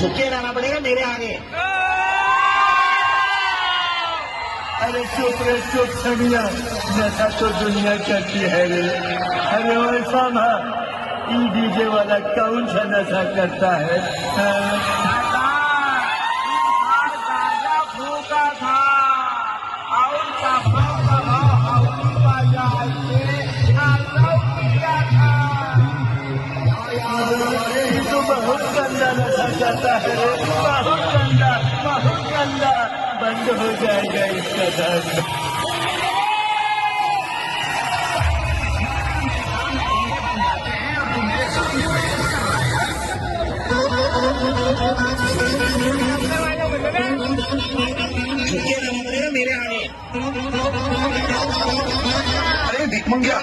झुके रहना पड़ेगा मेरे आगे। अरे चुप रे चुप समिया जैसा तो दुनिया करती है रे अरे और सामा ई डीजे वाला कौन सा नशा करता है? आ, तो बहुत गंदा नशा करता है बहुत गंदा बहुत गंदा बंद हो जाएगा इसका दर्द अरे भिकमंग्या